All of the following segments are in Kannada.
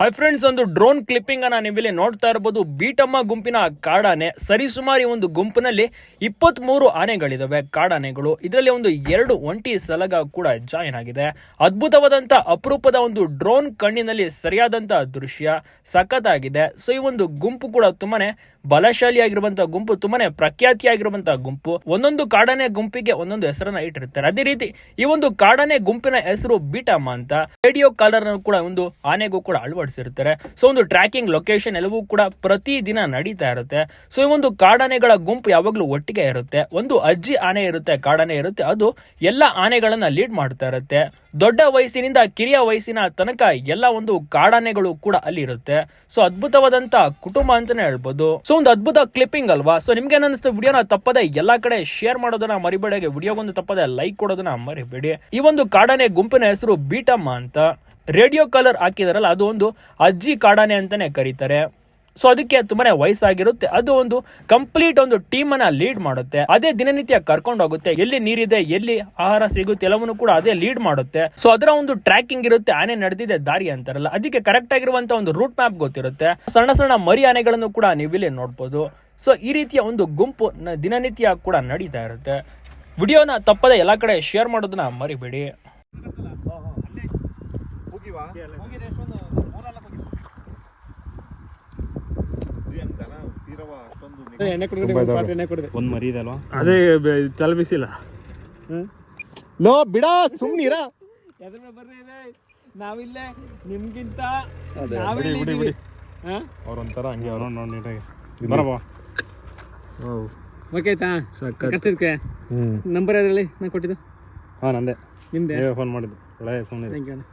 ಹಾಯ್ ಫ್ರೆಂಡ್ಸ್ ಒಂದು ಡ್ರೋನ್ ಕ್ಲಿಪ್ಪಿಂಗ್ ಅನ್ನ ನೀವಿಲ್ಲಿ ನೋಡ್ತಾ ಇರಬಹುದು ಬೀಟಮ್ಮ ಗುಂಪಿನ ಕಾಡಾನೆ, ಸರಿಸುಮಾರಿ ಒಂದು ಗುಂಪಿನಲ್ಲಿ ಇಪ್ಪತ್ತ್ ಮೂರು ಆನೆಗಳಿದಾವೆ. ಕಾಡಾನೆಗಳು, ಇದರಲ್ಲಿ ಒಂದು ಎರಡು ಒಂಟಿ ಸಲಗ ಕೂಡ ಜಾಯಿನ್ ಆಗಿದೆ. ಅದ್ಭುತವಾದಂತ ಅಪರೂಪದ ಒಂದು ಡ್ರೋನ್ ಕಣ್ಣಿನಲ್ಲಿ ಸರಿಯಾದಂತ ದೃಶ್ಯ, ಸಖತ್ತಾಗಿದೆ. ಸೊ ಈ ಒಂದು ಗುಂಪು ಕೂಡ ತುಂಬಾನೇ ಬಲಶಾಲಿಯಾಗಿರುವಂತಹ ಗುಂಪು, ತುಂಬಾನೇ ಪ್ರಖ್ಯಾತಿಯಾಗಿರುವಂತಹ ಗುಂಪು. ಒಂದೊಂದು ಕಾಡಾನೆ ಗುಂಪಿಗೆ ಒಂದೊಂದು ಹೆಸರನ್ನ ಇಟ್ಟಿರ್ತಾರೆ. ಅದೇ ರೀತಿ, ಈ ಒಂದು ಕಾಡಾನೆ ಗುಂಪಿನ ಹೆಸರು ಬೀಟಮ್ಮ ಅಂತ. ರೇಡಿಯೋ ಕಾಲರ್ ಕೂಡ ಒಂದು ಆನೆಗೂ ಕೂಡ ಅಳವಡಿಸಿರ್ತಾರೆ ಸೊ ಒಂದು ಟ್ರ್ಯಾಕಿಂಗ್ ಲೊಕೇಶನ್ ಎಲ್ಲವೂ ಕೂಡ ಪ್ರತಿ ದಿನ ನಡೀತಾ ಇರುತ್ತೆ. ಸೊ ಈ ಒಂದು ಕಾಡಾನೆಗಳ ಗುಂಪು ಯಾವಾಗಲೂ ಒಟ್ಟಿಗೆ ಇರುತ್ತೆ. ಒಂದು ಅಜ್ಜಿ ಆನೆ ಇರುತ್ತೆ, ಕಾಡಾನೆ ಇರುತ್ತೆ. ಅದು ಎಲ್ಲ ಆನೆಗಳನ್ನ ಲೀಡ್ ಮಾಡ್ತಾ ಇರುತ್ತೆ. ದೊಡ್ಡ ವಯಸ್ಸಿನಿಂದ ಕಿರಿಯ ವಯಸ್ಸಿನ ತನಕ ಎಲ್ಲ ಒಂದು ಕಾಡಾನೆಗಳು ಕೂಡ ಅಲ್ಲಿ ಇರುತ್ತೆ. ಸೊ ಅದ್ಭುತವಾದಂತ ಕುಟುಂಬ ಅಂತಾನೆ ಹೇಳ್ಬೋದು. ಸೊ ಒಂದು ಅದ್ಭುತ ಕ್ಲಿಪ್ಪಿಂಗ್ ಅಲ್ವಾ? ಸೊ ನಿಮ್ಗೆ ಏನಿಸ್ತು ವಿಡಿಯೋನ ತಪ್ಪದೆ ಎಲ್ಲಾ ಕಡೆ ಶೇರ್ ಮಾಡೋದನ್ನ ಮರಿಬೇಡಿ ವಿಡಿಯೋಗೊಂದು ತಪ್ಪದೆ ಲೈಕ್ ಕೊಡೋದನ್ನ ಮರಿಬೇಡಿ. ಈ ಒಂದು ಕಾಡಾನೆ ಗುಂಪಿನ ಹೆಸರು ಬೀಟಮ್ಮ ಅಂತ. ರೇಡಿಯೋ ಕಲರ್ ಹಾಕಿದಾರಲ್ಲ, ಅದು ಒಂದು ಅಜ್ಜಿ ಕಾಡಾನೆ ಅಂತಾನೆ ಕರೀತಾರೆ. ಸೊ ಅದಕ್ಕೆ ತುಂಬಾನೇ ವಯಸ್ಸಾಗಿರುತ್ತೆ. ಅದು ಒಂದು ಕಂಪ್ಲೀಟ್ ಒಂದು ಟೀಮ್ ಅನ್ನ ಲೀಡ್ ಮಾಡುತ್ತೆ. ಅದೇ ದಿನನಿತ್ಯ ಕರ್ಕೊಂಡು ಹೋಗುತ್ತೆ. ಎಲ್ಲಿ ನೀರಿದೆ, ಎಲ್ಲಿ ಆಹಾರ ಸಿಗುತ್ತೆ, ಎಲ್ಲವನ್ನು ಕೂಡ ಅದೇ ಲೀಡ್ ಮಾಡುತ್ತೆ. ಸೊ ಅದರ ಒಂದು ಟ್ರ್ಯಾಕಿಂಗ್ ಇರುತ್ತೆ. ಆನೆ ನಡೆದಿದೆ, ದಾರಿ ಅಂತಾರಲ್ಲ. ಅದಕ್ಕೆ ಕರೆಕ್ಟ್ ಆಗಿರುವಂತಹ ಒಂದು ರೂಟ್ ಮ್ಯಾಪ್ ಗೊತ್ತಿರುತ್ತೆ. ಸಣ್ಣ ಸಣ್ಣ ಮರಿ ಆನೆಗಳನ್ನು ಕೂಡ ನೀವು ಇಲ್ಲಿ ನೋಡ್ಬೋದು. ಸೊ ಈ ರೀತಿಯ ಒಂದು ಗುಂಪು ದಿನನಿತ್ಯ ಕೂಡ ನಡೀತಾ ಇರುತ್ತೆ. ವಿಡಿಯೋನ ತಪ್ಪದೆ ಎಲ್ಲ ಕಡೆ ಶೇರ್ ಮಾಡೋದನ್ನ ಮರಿಬೇಡಿ. ಹೋಗಿದೆ ಎಷ್ಟೊಂದು ಮೂರಲ್ಲ ಹೋಗಿದೆ. ಎಣ್ಣೆ ಕುಡಿದ್ರೆ ಒಂದು ಎಣ್ಣೆ ಕುಡಿದೆ. ಒಂದು ಮರಿ ಇದೆ ಅಲ್ವಾ? ಅದೇ ತಲೆ ಬಿಸಿಲ್ಲ ಲೋ ಬಿಡ ಎದ್ರ ಮೇಲೆ ಬರ್ರಿ ನಾವಿಲ್ಲೇ. ನಿಮ್ಗಿಂತ ಬಿಡಿ, ನಾವಿಲ್ಲಿ ಬಿಡಿ, ಇದೀವಿ. ಬಿಡಿ. ಹಾ? ಅವ್ರ ಒಂಥರ ಹಂಗೆ ಅವ್ರು ನೋಡಿ ನೀಟಾಗಿ ಬರಪ್ಪ ಓಕೆ ಆಯ್ತಾ ಕರ್ಸಿದ್ಕೆ? ನಂಬರ್ ಅದರಲ್ಲಿ ನಾನು ಕೊಟ್ಟಿದ್ದು? ಹಾ ನಂದೇ. ನಿಮ್ದೇ? ಫೋನ್ ಮಾಡಿದ್ದು. ಒಳ್ಳೆ ಸುಮ್ಮನೆ ಥ್ಯಾಂಕ್ ಯು ಅಣ್ಣ.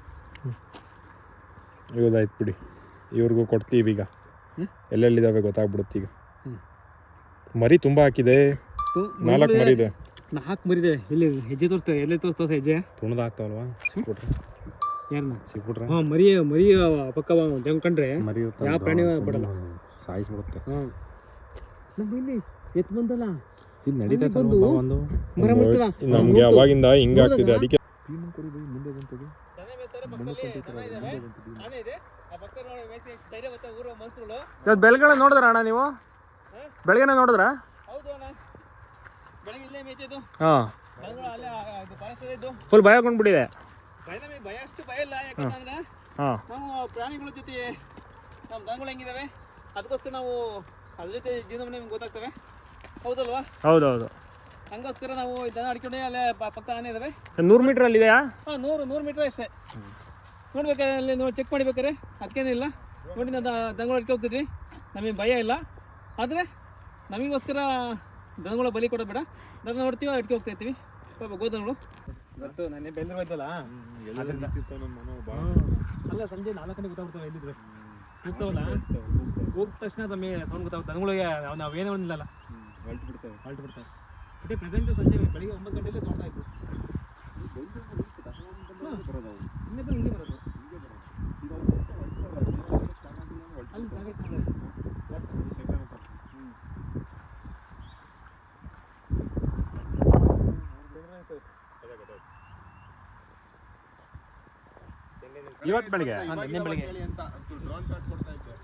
ಇವ್ರದಾಯ್ತು ಬಿಡಿ. ಇವ್ರಿಗೂ ಕೊಡ್ತೀವಿ ಈಗ. ಎಲ್ಲೆಲ್ಲಿದ್ದಾವೆ ಗೊತ್ತಾಗ್ಬಿಡುತ್ತೆ ಈಗ. ಮರಿ ತುಂಬ ಹಾಕಿದೆ. ನಾಲ್ಕು ಮರಿ ಇದೆ ನಾಲ್ಕು ಮರಿದೆ ಇಲ್ಲಿ ಹೆಜ್ಜೆ ತೋರಿಸ್ತೇವೆ ಎಲ್ಲಿ ತೋರಿಸ್ತದೆ ಹೆಜ್ಜೆ? ತುಣದ ಆಗ್ತಾವಲ್ವಾ? ಸಿಕ್ಬಿಟ್ರೆ. ಯಾರನ್ನ ಸಿಕ್ಬಿಟ್ರೆ. ಹಾಂ ಮರಿ ಮರಿ ಪಕ್ಕ ಜಂಗ್ ಕಂಡ್ರೆ ಮರಿ ಯಾವ ಪ್ರಾಣಿ ಬಿಡಲ್ಲ. ಸಾಯಿಸ್ಬಿಡುತ್ತೆ. ಹಾಂ. ನಮ್ಮ ಇಲ್ಲಿ ಎತ್ತು ಬಂದಲ್ಲ? ಇದು ನಡೀತಾ ಒಂದು ಮರ ನಮ್ಗೆ ಅವಾಗಿಂದ ಹಿಂಗಾಗ್ತಿದೆ ಅದಕ್ಕೆ ಇವತ್ತು ಬೆಳಗ್ಗೆ ನೋಡಿದ್ರ ಅಣ್ಣ ನೀವು? ಬೆಳಗ್ಗೆ ನೋಡಿದ್ರ ಹಾಂ. ಅಲ್ಲೇ ಫುಲ್ ಭಯ ಕೊಂಡ್ಬಿಟ್ಟಿದೆ ಭಯ ಮೀಟರ್ ಅಲ್ಲಿ ಅಷ್ಟು ಭಯ ಇಲ್ಲ. ಯಾಕಂತಂದ್ರೆ ನಾವು ಪ್ರಾಣಿಗಳ ಜೊತೆ ನಮ್ಮ ದನಗಳು ಹೆಂಗಿದಾವೆ ಅದಕ್ಕೋಸ್ಕರ ನಾವು ಅದ್ರ ಜೊತೆ ಜೀವನ ನಮ್ಗೆ ಗೊತ್ತಾಗ್ತವೆ. ಹೌದಲ್ವಾ? ಹೌದೌದು. ಹಂಗೋಸ್ಕರ ನಾವು ದನ ಅಡ್ಕೊಂಡು ಅಲ್ಲೇ ಪಕ್ಕ ಆನೆ ಇದಾವೆ. ನೂರು ಮೀಟ್ರಲ್ಲಿ ಇದೆಯಾ? ಹಾಂ ನೂರು ನೂರು ಮೀಟ್ರ್ ಅಷ್ಟೇ. ನೋಡ್ಬೇಕಾದ್ರೆ ಅಲ್ಲಿ ನೋಡಿ ಚೆಕ್ ಮಾಡಿಬೇಕಾರೆ ಅದಕ್ಕೇನಿಲ್ಲ ನೋಡಿ ನಾನು ದ- ದನಗಳು ಅಡ್ಕೆ ಹೋಗ್ತಿದ್ವಿ. ನಮಗೆ ಭಯ ಇಲ್ಲ. ಆದರೆ ನಮಗೋಸ್ಕರ ದನಗಳ ಬಲಿ ಕೊಡೋದು ಬೇಡ ದನ ನೋಡ್ತೀವಿ ಅಡ್ಕೆ ಹೋಗ್ತಾ ಇರ್ತೀವಿ. ಪಾಪ ಗೋದನಗಳು ಇವತ್ತು ನಾನೇ ಬೆಂದ್ರೆ ಹೋಯ್ತಲ್ಲ? ಅಲ್ಲ ಸಂಜೆ ನಾಲ್ಕು ಗಂಟೆ ಗೊತ್ತಾಗ್ಬಿಡ್ತಾವೆ ಎಲ್ಲಿದ್ರೆ? ಗೊತ್ತಾವಲ್ಲ ಹೋದ ತಕ್ಷಣ ತಮಗೆ ಸೌಂಡ್ ಗೊತ್ತಾಗುತ್ತೆ. ದನಗಳಿಗೆ ನಾವು ನಾವೇನೇ ಒಂದಿಲ್ಲ ಹೊಲ್ಟ್ ಬಿಡ್ತೇವೆ. ಹಾಲ್ಟ್ ಬಿಡ್ತಾವೆ. ಮತ್ತೆ ಪ್ರೆಸೆಂಟ್ ಸಂಜೆ ಬೆಳಿಗ್ಗೆ ಒಂಬತ್ತು ಗಂಟೆಯಲ್ಲಿ ಇತ್ತು ಇವತ್ತು ಬೆಳಿಗ್ಗೆ? ನಿನ್ನೆ ಬೆಳಿಗ್ಗೆ. ಅಂತ ಡ್ರೋನ್ ಶಾಟ್ ಕೊಡ್ತಾ ಇದ್ದೆ.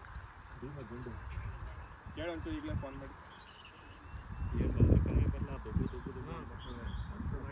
ಕೇಳಂತೂ ಈಗಲೇ ಫೋನ್ ಮಾಡಿ. ಡಿಕ್ಕಿ ಹಾಕಿರೋಣ ಅಲ್ವಾ ಬರ್ಬೇಕಲ್ವಾ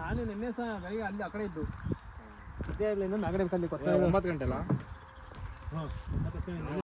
ಆನೆ ನಿನ್ನೆ ಸಹ ಬೆಳಿಗ್ಗೆ ಅಲ್ಲಿ ಆ ಕಡೆ ಇದ್ದು. ಇದೇ ಇರಲಿಲ್ಲ ಇನ್ನೊಂದು ಆ ಕಡೆ ಅಲ್ಲಿ ಕೊತ್ತ ಒಂಬತ್ತು ಗಂಟೆ ಅಲ್ಲ ಹಾಂ